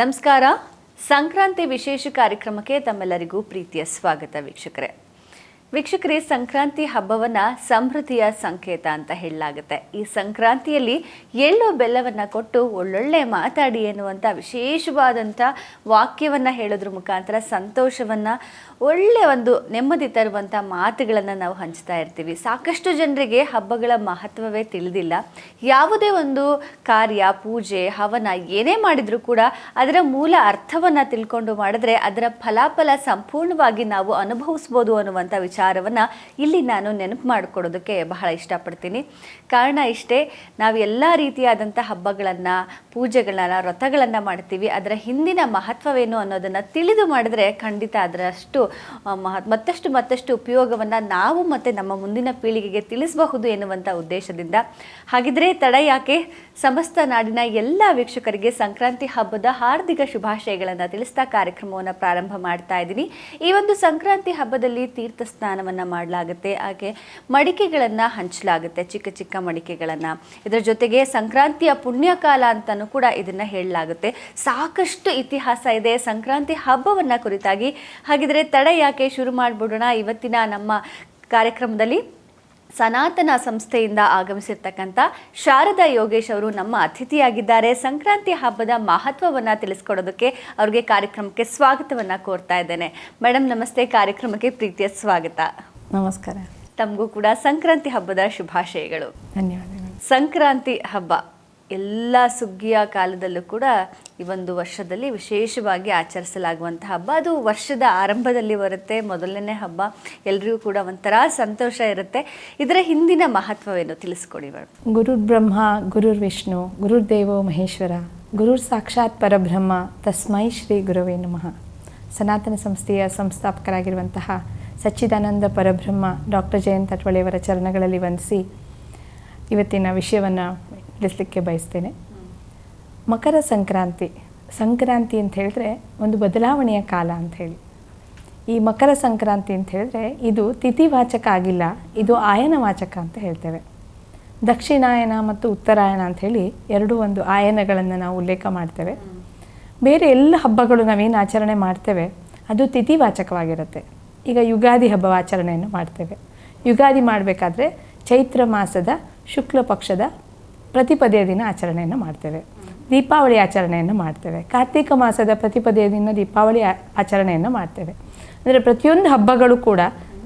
ನಮಸ್ಕಾರ. ಸಂಕ್ರಾಂತಿ ವಿಶೇಷ ಕಾರ್ಯಕ್ರಮಕ್ಕೆ ತಮ್ಮೆಲ್ಲರಿಗೂ ಪ್ರೀತಿಯ ಸ್ವಾಗತ ವೀಕ್ಷಕರೇ. ವೀಕ್ಷಕರೇ, ಸಂಕ್ರಾಂತಿ ಹಬ್ಬವನ್ನ ಸಮೃದ್ಧಿಯ ಸಂಕೇತ ಅಂತ ಹೇಳಲಾಗುತ್ತೆ. ಈ ಸಂಕ್ರಾಂತಿಯಲ್ಲಿ ಎಳ್ಳು ಬೆಲ್ಲವನ್ನ ಕೊಟ್ಟು ಒಳ್ಳೊಳ್ಳೆ ಮಾತಾಡಿ ಎನ್ನುವಂಥ ವಿಶೇಷವಾದಂಥ ವಾಕ್ಯವನ್ನ ಹೇಳೋದ್ರ ಮುಖಾಂತರ ಸಂತೋಷವನ್ನ, ಒಳ್ಳೆ ಒಂದು ನೆಮ್ಮದಿ ತರುವಂಥ ಮಾತುಗಳನ್ನು ನಾವು ಹಂಚ್ತಾ ಇರ್ತೀವಿ. ಸಾಕಷ್ಟು ಜನರಿಗೆ ಹಬ್ಬಗಳ ಮಹತ್ವವೇ ತಿಳಿದಿಲ್ಲ. ಯಾವುದೇ ಒಂದು ಕಾರ್ಯ, ಪೂಜೆ, ಹವನ ಏನೇ ಮಾಡಿದರೂ ಕೂಡ ಅದರ ಮೂಲ ಅರ್ಥವನ್ನು ತಿಳ್ಕೊಂಡು ಮಾಡಿದ್ರೆ ಅದರ ಫಲಾಫಲ ಸಂಪೂರ್ಣವಾಗಿ ನಾವು ಅನುಭವಿಸ್ಬೋದು ಅನ್ನುವಂಥ ವಿಚಾರವನ್ನು ಇಲ್ಲಿ ನಾನು ನೆನಪು ಮಾಡಿಕೊಡೋದಕ್ಕೆ ಬಹಳ ಇಷ್ಟಪಡ್ತೀನಿ. ಕಾರಣ ಇಷ್ಟೇ, ನಾವು ಎಲ್ಲ ರೀತಿಯಾದಂಥ ಹಬ್ಬಗಳನ್ನು, ಪೂಜೆಗಳನ್ನ, ವ್ರತಗಳನ್ನು ಮಾಡ್ತೀವಿ. ಅದರ ಹಿಂದಿನ ಮಹತ್ವವೇನು ಅನ್ನೋದನ್ನು ತಿಳಿದು ಮಾಡಿದ್ರೆ ಖಂಡಿತ ಅದರಷ್ಟು ಮತ್ತಷ್ಟು ಮತ್ತಷ್ಟು ಉಪಯೋಗವನ್ನು ನಾವು ಮತ್ತು ನಮ್ಮ ಮುಂದಿನ ಪೀಳಿಗೆಗೆ ತಿಳಿಸಬಹುದು ಎನ್ನುವಂಥ ಉದ್ದೇಶದಿಂದ. ಹಾಗಿದ್ರೆ ತಡ ಯಾಕೆ? ಸಮಸ್ತ ನಾಡಿನ ಎಲ್ಲ ವೀಕ್ಷಕರಿಗೆ ಸಂಕ್ರಾಂತಿ ಹಬ್ಬದ ಹಾರ್ದಿಕ ಶುಭಾಶಯಗಳನ್ನು ತಿಳಿಸ್ತಾ ಕಾರ್ಯಕ್ರಮವನ್ನು ಪ್ರಾರಂಭ ಮಾಡ್ತಾ ಇದ್ದೀನಿ. ಈ ಒಂದು ಸಂಕ್ರಾಂತಿ ಹಬ್ಬದಲ್ಲಿ ತೀರ್ಥ ಸ್ನಾನವನ್ನು ಮಾಡಲಾಗುತ್ತೆ. ಹಾಗೆ ಮಡಿಕೆಗಳನ್ನು ಹಂಚಲಾಗುತ್ತೆ, ಚಿಕ್ಕ ಚಿಕ್ಕ ಮಡಿಕೆಗಳನ್ನು. ಇದರ ಜೊತೆಗೆ ಸಂಕ್ರಾಂತಿಯ ಪುಣ್ಯಕಾಲ ಅಂತಲೂ ಕೂಡ ಇದನ್ನು ಹೇಳಲಾಗುತ್ತೆ. ಸಾಕಷ್ಟು ಇತಿಹಾಸ ಇದೆ. ಸಂಕ್ರಾಂತಿ ಹಬ್ಬವನ್ನು ಕುರಿತಾಗಿ. ಹಾಗಿದ್ರೆ ತಡ ಯಾಕೆ ಶುರು ಮಾಡಿಬಿಡೋಣ? ಇವತ್ತಿನ ನಮ್ಮ ಕಾರ್ಯಕ್ರಮದಲ್ಲಿ ಸನಾತನ ಸಂಸ್ಥೆಯಿಂದ ಆಗಮಿಸಿರ್ತಕ್ಕಂಥ ಶಾರದಾ ಯೋಗೇಶ್ ಅವರು ನಮ್ಮ ಅತಿಥಿಯಾಗಿದ್ದಾರೆ. ಸಂಕ್ರಾಂತಿ ಹಬ್ಬದ ಮಹತ್ವವನ್ನು ತಿಳಿಸ್ಕೊಡೋದಕ್ಕೆ ಅವ್ರಿಗೆ ಕಾರ್ಯಕ್ರಮಕ್ಕೆ ಸ್ವಾಗತವನ್ನು ಕೋರ್ತಾ ಇದ್ದೇನೆ. ಮೇಡಮ್ ನಮಸ್ತೆ. ಕಾರ್ಯಕ್ರಮಕ್ಕೆ ಪ್ರೀತಿಯ ಸ್ವಾಗತ. ನಮಸ್ಕಾರ. ತಮಗೂ ಕೂಡ ಸಂಕ್ರಾಂತಿ ಹಬ್ಬದ ಶುಭಾಶಯಗಳು. ಧನ್ಯವಾದಗಳು. ಸಂಕ್ರಾಂತಿ ಹಬ್ಬ ಎಲ್ಲ ಸುಗ್ಗಿಯ ಕಾಲದಲ್ಲೂ ಕೂಡ ಈ ಒಂದು ವರ್ಷದಲ್ಲಿ ವಿಶೇಷವಾಗಿ ಆಚರಿಸಲಾಗುವಂಥ ಹಬ್ಬ. ಅದು ವರ್ಷದ ಆರಂಭದಲ್ಲಿ ಬರುತ್ತೆ, ಮೊದಲನೇ ಹಬ್ಬ. ಎಲ್ರಿಗೂ ಕೂಡ ಒಂಥರ ಸಂತೋಷ ಇರುತ್ತೆ. ಇದರ ಹಿಂದಿನ ಮಹತ್ವವೇನು ತಿಳಿಸ್ಕೊಡಿ ಮೇಡಮ್? ಗುರುರ್ ಬ್ರಹ್ಮ, ಗುರುರ್ ವಿಷ್ಣು ಗುರುರ್ದೇವೋ ಮಹೇಶ್ವರ, ಗುರುರ್ ಸಾಕ್ಷಾತ್ ಪರಬ್ರಹ್ಮ, ತಸ್ಮೈ ಶ್ರೀ ಗುರುವೇ ನಮಃ. ಸನಾತನ ಸಂಸ್ಥೆಯ ಸಂಸ್ಥಾಪಕರಾಗಿರುವಂತಹ ಸಚ್ಚಿದಾನಂದ ಪರಬ್ರಹ್ಮ ಡಾಕ್ಟರ್ ಜಯಂತ್ ಅಟ್ವಳೆಯವರ ಚರಣಗಳಲ್ಲಿ ವಂದಿಸಿ ಇವತ್ತಿನ ವಿಷಯವನ್ನು ತಿಳಿಸ್ಲಿಕ್ಕೆ ಬಯಸ್ತೇನೆ. ಮಕರ ಸಂಕ್ರಾಂತಿ. ಸಂಕ್ರಾಂತಿ ಅಂತ ಹೇಳಿದ್ರೆ ಒಂದು ಬದಲಾವಣೆಯ ಕಾಲ ಅಂತ ಹೇಳಿ. ಈ ಮಕರ ಸಂಕ್ರಾಂತಿ ಅಂತ ಹೇಳಿದ್ರೆ ಇದು ತಿಥಿವಾಚಕ ಆಗಿಲ್ಲ, ಇದು ಆಯನವಾಚಕ ಅಂತ ಹೇಳ್ತೇವೆ. ದಕ್ಷಿಣಾಯನ ಮತ್ತು ಉತ್ತರಾಯಣ ಅಂತ ಹೇಳಿ ಎರಡು ಒಂದು ಆಯನಗಳನ್ನು ನಾವು ಉಲ್ಲೇಖ ಮಾಡ್ತೇವೆ. ಬೇರೆ ಎಲ್ಲ ಹಬ್ಬಗಳು ನಾವೇನು ಆಚರಣೆ ಮಾಡ್ತೇವೆ, ಅದು ತಿಥಿವಾಚಕವಾಗಿರುತ್ತೆ. ಈಗ ಯುಗಾದಿ ಹಬ್ಬ ಆಚರಣೆಯನ್ನು ಮಾಡ್ತೇವೆ. ಯುಗಾದಿ ಮಾಡಬೇಕಾದ್ರೆ ಚೈತ್ರ ಮಾಸದ ಶುಕ್ಲ ಪಕ್ಷದ ಪ್ರತಿಪದೆಯ ದಿನ ಆಚರಣೆಯನ್ನು ಮಾಡ್ತೇವೆ. ದೀಪಾವಳಿ ಆಚರಣೆಯನ್ನು ಮಾಡ್ತೇವೆ. ಕಾರ್ತಿಕ ಮಾಸದ ಪ್ರತಿಪದೆಯ ದಿನ ದೀಪಾವಳಿ ಆಚರಣೆಯನ್ನು ಮಾಡ್ತೇವೆ. ಅಂದರೆ ಪ್ರತಿಯೊಂದು ಹಬ್ಬಗಳು ಕೂಡ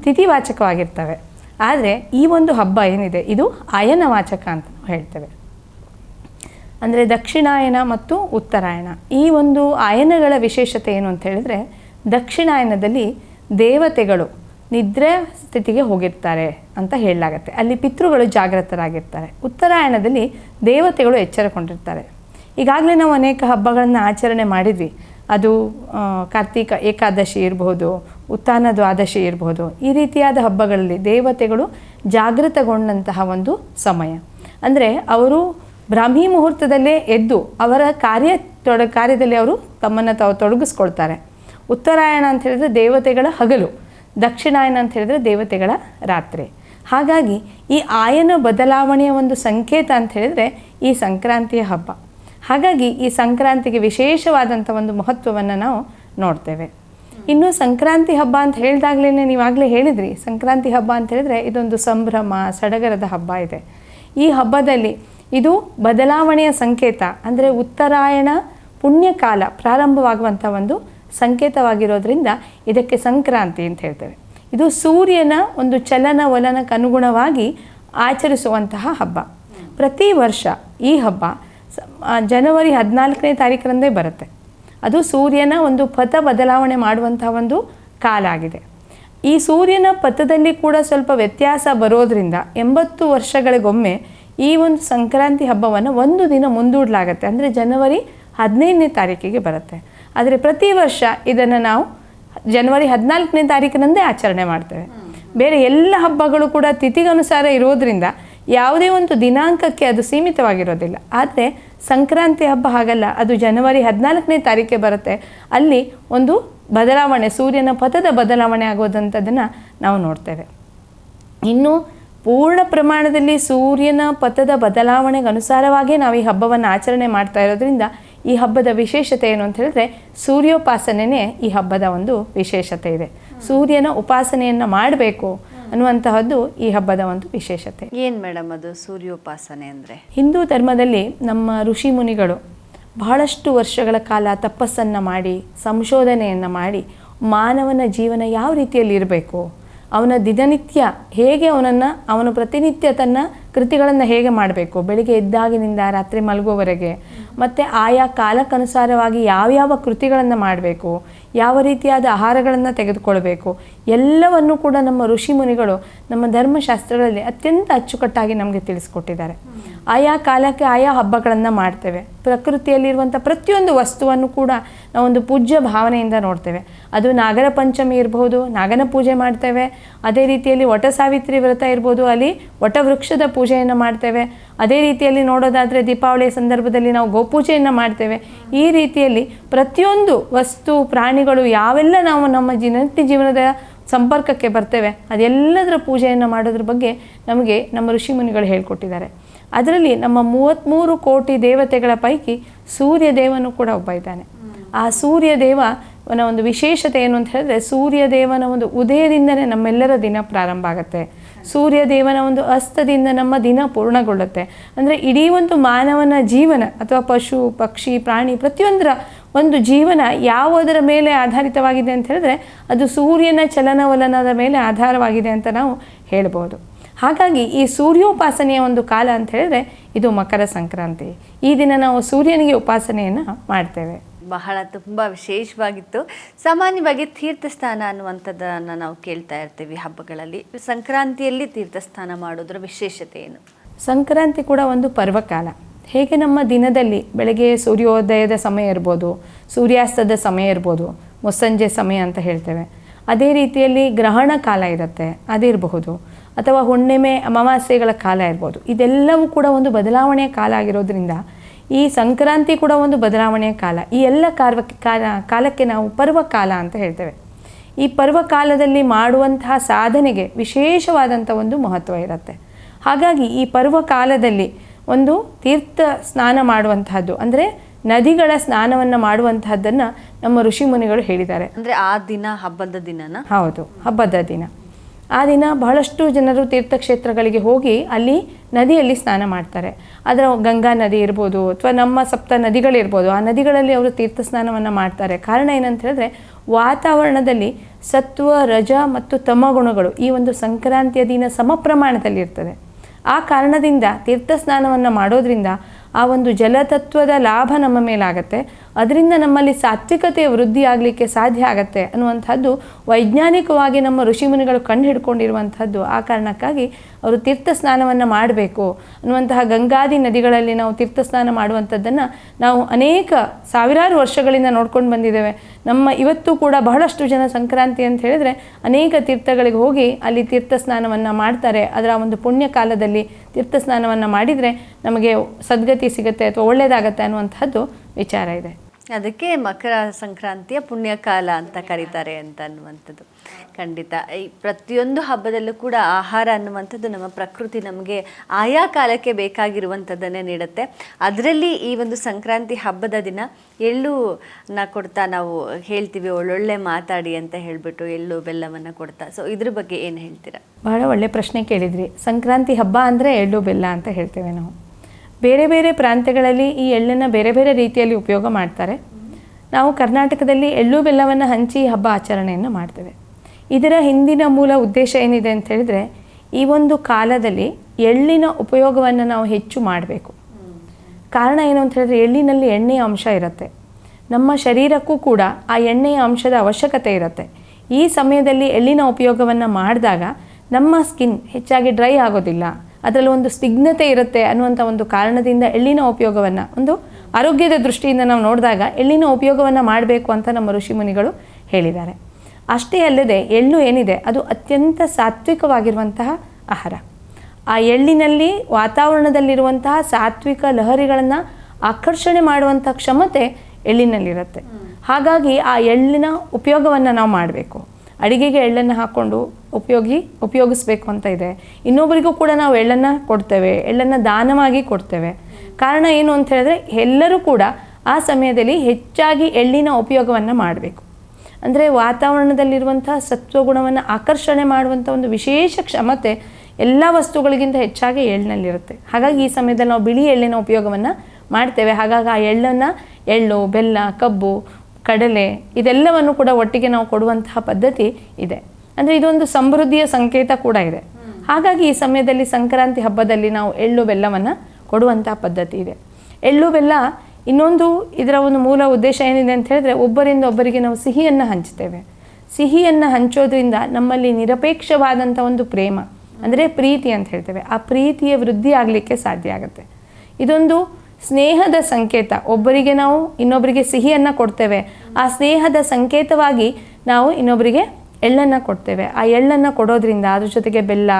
ತಿಥಿವಾಚಕವಾಗಿರ್ತವೆ. ಆದರೆ ಈ ಒಂದು ಹಬ್ಬ ಏನಿದೆ? ಇದು ಅಯನವಾಚಕ ಅಂತ ಹೇಳ್ತೇವೆ. ಅಂದರೆ ದಕ್ಷಿಣಾಯನ ಮತ್ತು ಉತ್ತರಾಯಣ. ಈ ಒಂದು ಆಯನಗಳ ವಿಶೇಷತೆ ಏನು ಅಂತ ಹೇಳಿದ್ರೆ ದಕ್ಷಿಣಾಯನದಲ್ಲಿ ದೇವತೆಗಳು ನಿದ್ರೆ ಸ್ಥಿತಿಗೆ ಹೋಗಿರ್ತಾರೆ ಅಂತ ಹೇಳಲಾಗತ್ತೆ. ಅಲ್ಲಿ ಪಿತೃಗಳು ಜಾಗೃತರಾಗಿರ್ತಾರೆ. ಉತ್ತರಾಯಣದಲ್ಲಿ ದೇವತೆಗಳು ಎಚ್ಚರಕೊಂಡಿರ್ತಾರೆ ಈಗಾಗಲೇ ನಾವು ಅನೇಕ ಹಬ್ಬಗಳನ್ನು ಆಚರಣೆ ಮಾಡಿದ್ವಿ. ಅದು ಕಾರ್ತೀಕ ಏಕಾದಶಿ ಇರಬಹುದು ಉತ್ಥಾನ ದ್ವಾದಶಿ ಇರಬಹುದು ಈ ರೀತಿಯಾದ ಹಬ್ಬಗಳಲ್ಲಿ ದೇವತೆಗಳು ಜಾಗೃತಗೊಂಡಂತಹ ಒಂದು ಸಮಯ. ಅಂದರೆ ಅವರು ಬ್ರಾಹ್ಮಿ ಮುಹೂರ್ತದಲ್ಲೇ ಎದ್ದು ಅವರ ಕಾರ್ಯ ತೊಡ, ಕಾರ್ಯದಲ್ಲಿ ಅವರು ತಮ್ಮನ್ನು ತಾವು ತೊಡಗಿಸ್ಕೊಳ್ತಾರೆ. ಉತ್ತರಾಯಣ ಅಂತ ಹೇಳಿದ್ರೆ ದೇವತೆಗಳ ಹಗಲು. ದಕ್ಷಿಣಾಯನ ಅಂತ ಹೇಳಿದ್ರೆ ದೇವತೆಗಳ ರಾತ್ರಿ. ಹಾಗಾಗಿ ಈ ಆಯನ ಬದಲಾವಣೆಯ ಒಂದು ಸಂಕೇತ ಅಂತ ಹೇಳಿದ್ರೆ ಈ ಸಂಕ್ರಾಂತಿಯ ಹಬ್ಬ. ಹಾಗಾಗಿ ಈ ಸಂಕ್ರಾಂತಿಗೆ ವಿಶೇಷವಾದಂಥ ಒಂದು ಮಹತ್ವವನ್ನು ನಾವು ನೋಡ್ತೇವೆ. ಇನ್ನು ಸಂಕ್ರಾಂತಿ ಹಬ್ಬ ಅಂತ ಹೇಳಿದಾಗಲೇ ನೀವಾಗಲೇ ಹೇಳಿದ್ರಿ. ಸಂಕ್ರಾಂತಿ ಹಬ್ಬ ಅಂತ ಹೇಳಿದ್ರೆ ಇದೊಂದು ಸಂಭ್ರಮ, ಸಡಗರದ ಹಬ್ಬ ಇದೆ. ಈ ಹಬ್ಬದಲ್ಲಿ ಇದು ಬದಲಾವಣೆಯ ಸಂಕೇತ, ಅಂದರೆ ಉತ್ತರಾಯಣ ಪುಣ್ಯಕಾಲ ಪ್ರಾರಂಭವಾಗುವಂಥ ಒಂದು ಸಂಕೇತವಾಗಿರೋದ್ರಿಂದ ಇದಕ್ಕೆ ಸಂಕ್ರಾಂತಿ ಅಂತ ಹೇಳ್ತೇವೆ. ಇದು ಸೂರ್ಯನ ಒಂದು ಚಲನ ಚಲನವಲನಕ್ಕನುಗುಣವಾಗಿ ಆಚರಿಸುವಂತಹ ಹಬ್ಬ. ಪ್ರತಿ ವರ್ಷ ಈ ಹಬ್ಬ ಜನವರಿ ಹದಿನಾಲ್ಕನೇ ತಾರೀಕರಂದೇ ಬರುತ್ತೆ. ಅದು ಸೂರ್ಯನ ಒಂದು ಪಥ ಬದಲಾವಣೆ ಮಾಡುವಂತಹ ಒಂದು ಕಾಲ ಆಗಿದೆ. ಈ ಸೂರ್ಯನ ಪಥದಲ್ಲಿ ಕೂಡ ಸ್ವಲ್ಪ ವ್ಯತ್ಯಾಸ ಬರೋದ್ರಿಂದ ಎಂಬತ್ತು ವರ್ಷಗಳಿಗೊಮ್ಮೆ ಈ ಒಂದು ಸಂಕ್ರಾಂತಿ ಹಬ್ಬವನ್ನು ಒಂದು ದಿನ ಮುಂದೂಡಲಾಗತ್ತೆ. ಅಂದರೆ ಜನವರಿ ಹದಿನೈದನೇ ತಾರೀಕಿಗೆ ಬರುತ್ತೆ. ಆದರೆ ಪ್ರತಿ ವರ್ಷ ಇದನ್ನು ನಾವು ಜನವರಿ ಹದಿನಾಲ್ಕನೇ ತಾರೀಕಿನಂದೇ ಆಚರಣೆ ಮಾಡ್ತೇವೆ. ಬೇರೆ ಎಲ್ಲ ಹಬ್ಬಗಳು ಕೂಡ ತಿಥಿಗನುಸಾರ ಇರೋದ್ರಿಂದ ಯಾವುದೇ ಒಂದು ದಿನಾಂಕಕ್ಕೆ ಅದು ಸೀಮಿತವಾಗಿರೋದಿಲ್ಲ. ಆದರೆ ಸಂಕ್ರಾಂತಿ ಹಬ್ಬ ಹಾಗಲ್ಲ ಅದು ಜನವರಿ ಹದಿನಾಲ್ಕನೇ ತಾರೀಕೆ ಬರುತ್ತೆ. ಅಲ್ಲಿ ಒಂದು ಬದಲಾವಣೆ ಸೂರ್ಯನ ಪಥದ ಬದಲಾವಣೆ ಆಗೋದಂಥದ್ದನ್ನು ನಾವು ನೋಡ್ತೇವೆ. ಇನ್ನು ಪೂರ್ಣ ಪ್ರಮಾಣದಲ್ಲಿ ಸೂರ್ಯನ ಪಥದ ಬದಲಾವಣೆಗೆ ಅನುಸಾರವಾಗಿ ನಾವು ಈ ಹಬ್ಬವನ್ನು ಆಚರಣೆ ಮಾಡ್ತಾ ಇರೋದ್ರಿಂದ ಈ ಹಬ್ಬದ ವಿಶೇಷತೆ ಏನು ಅಂತ ಹೇಳಿದ್ರೆ ಸೂರ್ಯೋಪಾಸನೆನೇ ಈ ಹಬ್ಬದ ಒಂದು ವಿಶೇಷತೆ ಇದೆ. ಸೂರ್ಯನ ಉಪಾಸನೆಯನ್ನು ಮಾಡಬೇಕು ಅನ್ನುವಂತಹದ್ದು ಈ ಹಬ್ಬದ ಒಂದು ವಿಶೇಷತೆ. ಏನ್ ಮೇಡಮ್ ಅದು ಸೂರ್ಯೋಪಾಸನೆ ಅಂದ್ರೆ? ಹಿಂದೂ ಧರ್ಮದಲ್ಲಿ ನಮ್ಮ ಋಷಿ ಮುನಿಗಳು ಬಹಳಷ್ಟು ವರ್ಷಗಳ ಕಾಲ ತಪಸ್ಸನ್ನು ಮಾಡಿ ಸಂಶೋಧನೆಯನ್ನು ಮಾಡಿ ಮಾನವನ ಜೀವನ ಯಾವ ರೀತಿಯಲ್ಲಿ ಇರಬೇಕು ಅವನ ದಿನನಿತ್ಯ ಹೇಗೆ ಅವನನ್ನು ಅವನು ಪ್ರತಿನಿತ್ಯ ತನ್ನ ಕೃತಿಗಳನ್ನು ಹೇಗೆ ಮಾಡಬೇಕು? ಬೆಳಿಗ್ಗೆ ಎದ್ದಾಗಿನಿಂದ ರಾತ್ರಿ ಮಲಗುವವರೆಗೆ. ಮತ್ತು ಆಯಾ ಕಾಲಕ್ಕನುಸಾರವಾಗಿ ಯಾವ್ಯಾವ ಕೃತಿಗಳನ್ನು ಮಾಡಬೇಕು? ಯಾವ ರೀತಿಯಾದ ಆಹಾರಗಳನ್ನು ತೆಗೆದುಕೊಳ್ಬೇಕು? ಎಲ್ಲವನ್ನು ಕೂಡ ನಮ್ಮ ಋಷಿ ಮುನಿಗಳು ನಮ್ಮ ಧರ್ಮಶಾಸ್ತ್ರಗಳಲ್ಲಿ ಅತ್ಯಂತ ಅಚ್ಚುಕಟ್ಟಾಗಿ ನಮಗೆ ತಿಳಿಸ್ಕೊಟ್ಟಿದ್ದಾರೆ. ಆಯಾ ಕಾಲಕ್ಕೆ ಆಯಾ ಹಬ್ಬಗಳನ್ನು ಮಾಡ್ತೇವೆ. ಪ್ರಕೃತಿಯಲ್ಲಿರುವಂಥ ಪ್ರತಿಯೊಂದು ವಸ್ತುವನ್ನು ಕೂಡ ನಾವೊಂದು ಪೂಜ್ಯ ಭಾವನೆಯಿಂದ ನೋಡ್ತೇವೆ. ಅದು ನಾಗರ ಪಂಚಮಿ ಇರಬಹುದು ನಾಗನ ಪೂಜೆ ಮಾಡ್ತೇವೆ. ಅದೇ ರೀತಿಯಲ್ಲಿ ವಟ ಸಾವಿತ್ರಿ ವ್ರತ ಇರ್ಬೋದು, ಅಲ್ಲಿ ವಟವೃಕ್ಷದ ಪೂಜೆಯನ್ನು ಮಾಡ್ತೇವೆ. ಅದೇ ರೀತಿಯಲ್ಲಿ ನೋಡೋದಾದರೆ ದೀಪಾವಳಿಯ ಸಂದರ್ಭದಲ್ಲಿ ನಾವು ಗೋಪೂಜೆಯನ್ನು ಮಾಡ್ತೇವೆ. ಈ ರೀತಿಯಲ್ಲಿ ಪ್ರತಿಯೊಂದು ವಸ್ತು, ಪ್ರಾಣಿಗಳು ಯಾವೆಲ್ಲ ನಾವು ನಮ್ಮ ದಿನನಿತ್ಯ ಜೀವನದ ಸಂಪರ್ಕಕ್ಕೆ ಬರ್ತೇವೆ, ಅದೆಲ್ಲದರ ಪೂಜೆಯನ್ನು ಮಾಡೋದ್ರ ಬಗ್ಗೆ ನಮಗೆ ನಮ್ಮ ಋಷಿಮುನಿಗಳು ಹೇಳ್ಕೊಟ್ಟಿದ್ದಾರೆ. ಅದರಲ್ಲಿ ನಮ್ಮ ಮೂವತ್ತ್ಮೂರು ಕೋಟಿ ದೇವತೆಗಳ ಪೈಕಿ ಸೂರ್ಯ ದೇವನು ಕೂಡ ಒಬ್ಬ ಇದ್ದಾನೆ. ಆ ಸೂರ್ಯ ದೇವನ ಒಂದು ವಿಶೇಷತೆ ಏನು ಅಂತ ಹೇಳಿದ್ರೆ ಸೂರ್ಯ ದೇವನ ಒಂದು ಉದಯದಿಂದನೇ ನಮ್ಮೆಲ್ಲರ ದಿನ ಪ್ರಾರಂಭ ಆಗುತ್ತೆ. ಸೂರ್ಯ ದೇವನ ಒಂದು ಅಸ್ತದಿಂದ ನಮ್ಮ ದಿನ ಪೂರ್ಣಗೊಳ್ಳುತ್ತೆ. ಅಂದರೆ ಇಡೀ ಒಂದು ಮಾನವನ ಜೀವನ ಅಥವಾ ಪಶು, ಪಕ್ಷಿ, ಪ್ರಾಣಿ ಪ್ರತಿಯೊಂದರ ಒಂದು ಜೀವನ ಯಾವುದರ ಮೇಲೆ ಆಧಾರಿತವಾಗಿದೆ ಅಂತ ಹೇಳಿದ್ರೆ ಅದು ಸೂರ್ಯನ ಚಲನವಲನದ ಮೇಲೆ ಆಧಾರವಾಗಿದೆ ಅಂತ ನಾವು ಹೇಳ್ಬೋದು. ಹಾಗಾಗಿ ಈ ಸೂರ್ಯೋಪಾಸನೆಯ ಒಂದು ಕಾಲ ಅಂತ ಹೇಳಿದ್ರೆ ಇದು ಮಕರ ಸಂಕ್ರಾಂತಿ. ಈ ದಿನ ನಾವು ಸೂರ್ಯನಿಗೆ ಉಪಾಸನೆಯನ್ನು ಮಾಡ್ತೇವೆ. ಬಹಳ ತುಂಬ ವಿಶೇಷವಾಗಿತ್ತು. ಸಾಮಾನ್ಯವಾಗಿ ತೀರ್ಥಸ್ಥಾನ ಅನ್ನುವಂಥದ್ದನ್ನು ನಾವು ಕೇಳ್ತಾ ಇರ್ತೀವಿ ಹಬ್ಬಗಳಲ್ಲಿ. ಸಂಕ್ರಾಂತಿಯಲ್ಲಿ ತೀರ್ಥಸ್ಥಾನ ಮಾಡೋದ್ರ ವಿಶೇಷತೆ ಏನು? ಸಂಕ್ರಾಂತಿ ಕೂಡ ಒಂದು ಪರ್ವಕಾಲ. ಹೇಗೆ ನಮ್ಮ ದಿನದಲ್ಲಿ ಬೆಳಗ್ಗೆ ಸೂರ್ಯೋದಯದ ಸಮಯ ಇರ್ಬೋದು, ಸೂರ್ಯಾಸ್ತದ ಸಮಯ ಇರ್ಬೋದು, ಮುಸ್ಸಂಜೆ ಸಮಯ ಅಂತ ಹೇಳ್ತೇವೆ. ಅದೇ ರೀತಿಯಲ್ಲಿ ಗ್ರಹಣ ಕಾಲ ಇರುತ್ತೆ, ಅದಿರಬಹುದು. ಅಥವಾ ಹುಣ್ಣಿಮೆ ಅಮಾವಾಸ್ಯೆಗಳ ಕಾಲ ಇರ್ಬೋದು. ಇದೆಲ್ಲವೂ ಕೂಡ ಒಂದು ಬದಲಾವಣೆಯ ಕಾಲ ಆಗಿರೋದ್ರಿಂದ ಈ ಸಂಕ್ರಾಂತಿ ಕೂಡ ಒಂದು ಬದಲಾವಣೆಯ ಕಾಲ. ಈ ಎಲ್ಲ ಕಾರ್ವ ಕಾಲ ಕಾಲಕ್ಕೆ ನಾವು ಪರ್ವಕಾಲ ಅಂತ ಹೇಳ್ತೇವೆ. ಈ ಪರ್ವಕಾಲದಲ್ಲಿ ಮಾಡುವಂತಹ ಸಾಧನೆಗೆ ವಿಶೇಷವಾದಂಥ ಒಂದು ಮಹತ್ವ ಇರುತ್ತೆ. ಹಾಗಾಗಿ ಈ ಪರ್ವಕಾಲದಲ್ಲಿ ಒಂದು ತೀರ್ಥ ಸ್ನಾನ ಮಾಡುವಂತಹದ್ದು ಅಂದರೆ ನದಿಗಳ ಸ್ನಾನವನ್ನು ಮಾಡುವಂತಹದ್ದನ್ನು ನಮ್ಮ ಋಷಿ ಮುನಿಗಳು ಹೇಳಿದ್ದಾರೆ. ಅಂದರೆ ಆ ದಿನ ಹಬ್ಬದ ದಿನನ? ಹೌದು ಹಬ್ಬದ ದಿನ. ಆ ದಿನ ಬಹಳಷ್ಟು ಜನರು ತೀರ್ಥಕ್ಷೇತ್ರಗಳಿಗೆ ಹೋಗಿ ಅಲ್ಲಿ ನದಿಯಲ್ಲಿ ಸ್ನಾನ ಮಾಡ್ತಾರೆ. ಅದರ ಗಂಗಾ ನದಿ ಇರ್ಬೋದು ಅಥವಾ ನಮ್ಮ ಸಪ್ತ ನದಿಗಳಿರ್ಬೋದು, ಆ ನದಿಗಳಲ್ಲಿ ಅವರು ತೀರ್ಥ ಸ್ನಾನವನ್ನು ಮಾಡ್ತಾರೆ. ಕಾರಣ ಏನಂತ ಹೇಳಿದ್ರೆ, ವಾತಾವರಣದಲ್ಲಿ ಸತ್ವ, ರಜ ಮತ್ತು ತಮ ಗುಣಗಳು ಈ ಒಂದು ಸಂಕ್ರಾಂತಿಯ ದಿನ ಸಮ ಪ್ರಮಾಣದಲ್ಲಿ ಇರ್ತದೆ ಆ ಕಾರಣದಿಂದ ತೀರ್ಥ ಸ್ನಾನವನ್ನು ಮಾಡೋದ್ರಿಂದ ಆ ಒಂದು ಜಲತತ್ವದ ಲಾಭ ನಮ್ಮ ಮೇಲಾಗತ್ತೆ. ಅದರಿಂದ ನಮ್ಮಲ್ಲಿ ಸಾತ್ವಿಕತೆಯ ವೃದ್ಧಿ ಆಗಲಿಕ್ಕೆ ಸಾಧ್ಯ ಆಗತ್ತೆ ಅನ್ನುವಂಥದ್ದು ವೈಜ್ಞಾನಿಕವಾಗಿ ನಮ್ಮ ಋಷಿಮುನಿಗಳು ಕಂಡು ಹಿಡ್ಕೊಂಡಿರುವಂಥದ್ದು ಆ ಕಾರಣಕ್ಕಾಗಿ ಅವರು ತೀರ್ಥ ಸ್ನಾನವನ್ನು ಮಾಡಬೇಕು ಅನ್ನುವಂತಹ ಗಂಗಾದಿ ನದಿಗಳಲ್ಲಿ ನಾವು ತೀರ್ಥ ಸ್ನಾನ ಮಾಡುವಂಥದ್ದನ್ನು ನಾವು ಅನೇಕ ಸಾವಿರಾರು ವರ್ಷಗಳಿಂದ ನೋಡ್ಕೊಂಡು ಬಂದಿದ್ದೇವೆ. ನಮ್ಮ ಇವತ್ತು ಕೂಡ ಬಹಳಷ್ಟು ಜನ ಸಂಕ್ರಾಂತಿ ಅಂತ ಹೇಳಿದರೆ ಅನೇಕ ತೀರ್ಥಗಳಿಗೆ ಹೋಗಿ ಅಲ್ಲಿ ತೀರ್ಥ ಸ್ನಾನವನ್ನು ಮಾಡ್ತಾರೆ. ಅದರ ಒಂದು ಪುಣ್ಯ ಕಾಲದಲ್ಲಿ ತೀರ್ಥ ಸ್ನಾನವನ್ನು ಮಾಡಿದರೆ ನಮಗೆ ಸದ್ಗತಿ ಸಿಗುತ್ತೆ ಅಥವಾ ಒಳ್ಳೆಯದಾಗತ್ತೆ ಅನ್ನುವಂಥದ್ದು ವಿಚಾರ ಇದೆ. ಅದಕ್ಕೆ ಮಕರ ಸಂಕ್ರಾಂತಿಯ ಪುಣ್ಯಕಾಲ ಅಂತ ಕರೀತಾರೆ ಅಂತ ಅನ್ನುವಂಥದ್ದು. ಖಂಡಿತ. ಈ ಪ್ರತಿಯೊಂದು ಹಬ್ಬದಲ್ಲೂ ಕೂಡ ಆಹಾರ ಅನ್ನುವಂಥದ್ದು ನಮ್ಮ ಪ್ರಕೃತಿ ನಮಗೆ ಆಯಾ ಕಾಲಕ್ಕೆ ಬೇಕಾಗಿರುವಂಥದ್ದನ್ನೇ ನೀಡುತ್ತೆ. ಅದರಲ್ಲಿ ಈ ಒಂದು ಸಂಕ್ರಾಂತಿ ಹಬ್ಬದ ದಿನ ಎಳ್ಳು ನ ಕೊಡ್ತಾ ನಾವು ಹೇಳ್ತೀವಿ, ಒಳ್ಳೊಳ್ಳೆ ಮಾತಾಡಿ ಅಂತ ಹೇಳಿಬಿಟ್ಟು ಎಳ್ಳು ಬೆಲ್ಲವನ್ನು ಕೊಡ್ತಾ. ಸೊ ಇದ್ರ ಬಗ್ಗೆ ಏನು ಹೇಳ್ತೀರಾ? ಬಹಳ ಒಳ್ಳೆ ಪ್ರಶ್ನೆ ಕೇಳಿದ್ರಿ. ಸಂಕ್ರಾಂತಿ ಹಬ್ಬ ಅಂದರೆ ಎಳ್ಳು ಬೆಲ್ಲ ಅಂತ ಹೇಳ್ತೇವೆ ನಾವು. ಬೇರೆ ಬೇರೆ ಪ್ರಾಂತ್ಯಗಳಲ್ಲಿ ಈ ಎಳ್ಳನ್ನು ಬೇರೆ ಬೇರೆ ರೀತಿಯಲ್ಲಿ ಉಪಯೋಗ ಮಾಡ್ತಾರೆ. ನಾವು ಕರ್ನಾಟಕದಲ್ಲಿ ಎಳ್ಳು ಬೆಲ್ಲವನ್ನು ಹಂಚಿ ಹಬ್ಬ ಆಚರಣೆಯನ್ನು ಮಾಡ್ತೇವೆ. ಇದರ ಹಿಂದಿನ ಮೂಲ ಉದ್ದೇಶ ಏನಿದೆ ಅಂತ ಹೇಳಿದ್ರೆ, ಈ ಒಂದು ಕಾಲದಲ್ಲಿ ಎಳ್ಳಿನ ಉಪಯೋಗವನ್ನು ನಾವು ಹೆಚ್ಚು ಮಾಡಬೇಕು. ಕಾರಣ ಏನು ಅಂತ ಹೇಳಿದ್ರೆ, ಎಳ್ಳಿನಲ್ಲಿ ಎಣ್ಣೆಯ ಅಂಶ ಇರುತ್ತೆ. ನಮ್ಮ ಶರೀರಕ್ಕೂ ಕೂಡ ಆ ಎಣ್ಣೆಯ ಅಂಶದ ಅವಶ್ಯಕತೆ ಇರುತ್ತೆ. ಈ ಸಮಯದಲ್ಲಿ ಎಳ್ಳಿನ ಉಪಯೋಗವನ್ನು ಮಾಡಿದಾಗ ನಮ್ಮ ಸ್ಕಿನ್ ಹೆಚ್ಚಾಗಿ ಡ್ರೈ ಆಗೋದಿಲ್ಲ. ಅದರಲ್ಲಿ ಒಂದು ಸ್ನಿಗ್ಧತೆ ಇರುತ್ತೆ ಅನ್ನುವಂಥ ಒಂದು ಕಾರಣದಿಂದ ಎಳ್ಳಿನ ಉಪಯೋಗವನ್ನು, ಒಂದು ಆರೋಗ್ಯದ ದೃಷ್ಟಿಯಿಂದ ನಾವು ನೋಡಿದಾಗ ಎಳ್ಳಿನ ಉಪಯೋಗವನ್ನು ಮಾಡಬೇಕು ಅಂತ ನಮ್ಮ ಋಷಿಮುನಿಗಳು ಹೇಳಿದ್ದಾರೆ. ಅಷ್ಟೇ ಅಲ್ಲದೆ ಎಳ್ಳು ಏನಿದೆ, ಅದು ಅತ್ಯಂತ ಸಾತ್ವಿಕವಾಗಿರುವಂತಹ ಆಹಾರ. ಆ ಎಳ್ಳಿನಲ್ಲಿ ವಾತಾವರಣದಲ್ಲಿರುವಂತಹ ಸಾತ್ವಿಕ ಲಹರಿಗಳನ್ನು ಆಕರ್ಷಣೆ ಮಾಡುವಂಥ ಕ್ಷಮತೆ ಎಳ್ಳಿನಲ್ಲಿರುತ್ತೆ. ಹಾಗಾಗಿ ಆ ಎಳ್ಳಿನ ಉಪಯೋಗವನ್ನು ನಾವು ಮಾಡಬೇಕು. ಅಡಿಗೆಗೆ ಎಳ್ಳನ್ನು ಹಾಕ್ಕೊಂಡು ಉಪಯೋಗಿ ಉಪಯೋಗಿಸ್ಬೇಕು ಅಂತ ಇದೆ. ಇನ್ನೊಬ್ಬರಿಗೂ ಕೂಡ ನಾವು ಎಳ್ಳನ್ನು ಕೊಡ್ತೇವೆ, ಎಳ್ಳನ್ನು ದಾನವಾಗಿ ಕೊಡ್ತೇವೆ. ಕಾರಣ ಏನು ಅಂತ ಹೇಳಿದ್ರೆ, ಎಲ್ಲರೂ ಕೂಡ ಆ ಸಮಯದಲ್ಲಿ ಹೆಚ್ಚಾಗಿ ಎಳ್ಳಿನ ಉಪಯೋಗವನ್ನು ಮಾಡಬೇಕು. ಅಂದರೆ ವಾತಾವರಣದಲ್ಲಿರುವಂಥ ಸತ್ವಗುಣವನ್ನು ಆಕರ್ಷಣೆ ಮಾಡುವಂಥ ಒಂದು ವಿಶೇಷ ಕ್ಷಮತೆ ಎಲ್ಲ ವಸ್ತುಗಳಿಗಿಂತ ಹೆಚ್ಚಾಗಿ ಎಳ್ಳಿನಲ್ಲಿರುತ್ತೆ ಹಾಗಾಗಿ ಈ ಸಮಯದಲ್ಲಿ ನಾವು ಬಿಳಿ ಎಳ್ಳಿನ ಉಪಯೋಗವನ್ನು ಮಾಡ್ತೇವೆ. ಹಾಗಾಗಿ ಆ ಎಳ್ಳನ್ನು ಎಳ್ಳು, ಬೆಲ್ಲ, ಕಬ್ಬು, ಕಡಲೆ ಇದೆಲ್ಲವನ್ನು ಕೂಡ ಒಟ್ಟಿಗೆ ನಾವು ಕೊಡುವಂತಹ ಪದ್ಧತಿ ಇದೆ. ಅಂದರೆ ಇದೊಂದು ಸಮೃದ್ಧಿಯ ಸಂಕೇತ ಕೂಡ ಇದೆ. ಹಾಗಾಗಿ ಈ ಸಮಯದಲ್ಲಿ ಸಂಕ್ರಾಂತಿ ಹಬ್ಬದಲ್ಲಿ ನಾವು ಎಳ್ಳು ಬೆಲ್ಲವನ್ನು ಕೊಡುವಂಥ ಪದ್ಧತಿ ಇದೆ. ಎಳ್ಳು ಬೆಲ್ಲ ಇನ್ನೊಂದು ಇದರ ಒಂದು ಮೂಲ ಉದ್ದೇಶ ಏನಿದೆ ಅಂತ ಹೇಳಿದ್ರೆ ಒಬ್ಬರಿಂದ ಒಬ್ಬರಿಗೆ ನಾವು ಸಿಹಿಯನ್ನು ಹಂಚ್ತೇವೆ ಸಿಹಿಯನ್ನು ಹಂಚೋದ್ರಿಂದ ನಮ್ಮಲ್ಲಿ ನಿರಪೇಕ್ಷವಾದಂಥ ಒಂದು ಪ್ರೇಮ, ಅಂದರೆ ಪ್ರೀತಿ ಅಂತ ಹೇಳ್ತೇವೆ. ಆ ಪ್ರೀತಿಯ ವೃದ್ಧಿ ಆಗಲಿಕ್ಕೆ ಸಾಧ್ಯ ಆಗುತ್ತೆ. ಇದೊಂದು ಸ್ನೇಹದ ಸಂಕೇತ. ಒಬ್ಬರಿಗೆ ನಾವು ಇನ್ನೊಬ್ಬರಿಗೆ ಸಿಹಿಯನ್ನು ಕೊಡ್ತೇವೆ. ಆ ಸ್ನೇಹದ ಸಂಕೇತವಾಗಿ ನಾವು ಇನ್ನೊಬ್ಬರಿಗೆ ಎಳ್ಳನ್ನು ಕೊಡ್ತೇವೆ. ಆ ಎಳ್ಳನ್ನು ಕೊಡೋದ್ರಿಂದ ಅದ್ರ ಜೊತೆಗೆ ಬೆಲ್ಲ,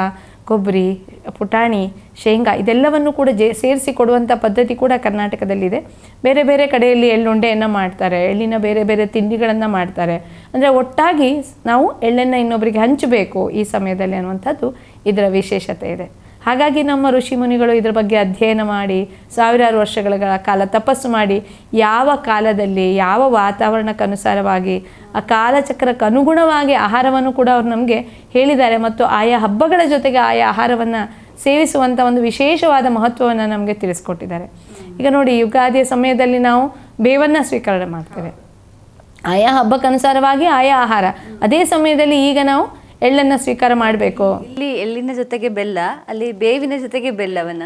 ಕೊಬ್ಬರಿ, ಪುಟಾಣಿ, ಶೇಂಗಾ ಇದೆಲ್ಲವನ್ನು ಕೂಡ ಜೇ, ಸೇರಿಸಿ ಕೊಡುವಂಥ ಪದ್ಧತಿ ಕೂಡ ಕರ್ನಾಟಕದಲ್ಲಿದೆ. ಬೇರೆ ಬೇರೆ ಕಡೆಯಲ್ಲಿ ಎಳ್ಳುಂಡೆಯನ್ನು ಮಾಡ್ತಾರೆ, ಎಳ್ಳಿನ ಬೇರೆ ಬೇರೆ ತಿಂಡಿಗಳನ್ನು ಮಾಡ್ತಾರೆ. ಅಂದರೆ ಒಟ್ಟಾಗಿ ನಾವು ಎಳ್ಳನ್ನು ಇನ್ನೊಬ್ಬರಿಗೆ ಹಂಚಬೇಕು ಈ ಸಮಯದಲ್ಲಿ ಅನ್ನುವಂಥದ್ದು ಇದರ ವಿಶೇಷತೆ ಇದೆ. ಹಾಗಾಗಿ ನಮ್ಮ ಋಷಿ ಮುನಿಗಳು ಇದರ ಬಗ್ಗೆ ಅಧ್ಯಯನ ಮಾಡಿ, ಸಾವಿರಾರು ವರ್ಷಗಳ ಕಾಲ ತಪಸ್ಸು ಮಾಡಿ, ಯಾವ ಕಾಲದಲ್ಲಿ, ಯಾವ ವಾತಾವರಣಕ್ಕನುಸಾರವಾಗಿ ಆ ಕಾಲಚಕ್ರಕ್ಕೆ ಅನುಗುಣವಾಗಿ ಆಹಾರವನ್ನು ಕೂಡ ಅವರು ನಮಗೆ ಹೇಳಿದ್ದಾರೆ ಮತ್ತು ಆಯಾ ಹಬ್ಬಗಳ ಜೊತೆಗೆ ಆಯಾ ಆಹಾರವನ್ನು ಸೇವಿಸುವಂಥ ಒಂದು ವಿಶೇಷವಾದ ಮಹತ್ವವನ್ನು ನಮಗೆ ತಿಳಿಸ್ಕೊಟ್ಟಿದ್ದಾರೆ. ಈಗ ನೋಡಿ, ಯುಗಾದಿಯ ಸಮಯದಲ್ಲಿ ನಾವು ಬೇವನ್ನು ಸ್ವೀಕರಣೆ ಮಾಡ್ತೇವೆ. ಆಯಾ ಹಬ್ಬಕ್ಕನುಸಾರವಾಗಿ ಆಯಾ ಆಹಾರ. ಅದೇ ಸಮಯದಲ್ಲಿ ಈಗ ನಾವು ಎಳ್ಳನ್ನು ಸ್ವೀಕಾರ ಮಾಡಬೇಕು. ಇಲ್ಲಿ ಎಳ್ಳಿನ ಜೊತೆಗೆ ಬೆಲ್ಲ ಅಲ್ಲಿ ಬೇವಿನ ಜೊತೆಗೆ ಬೆಲ್ಲವನ್ನ.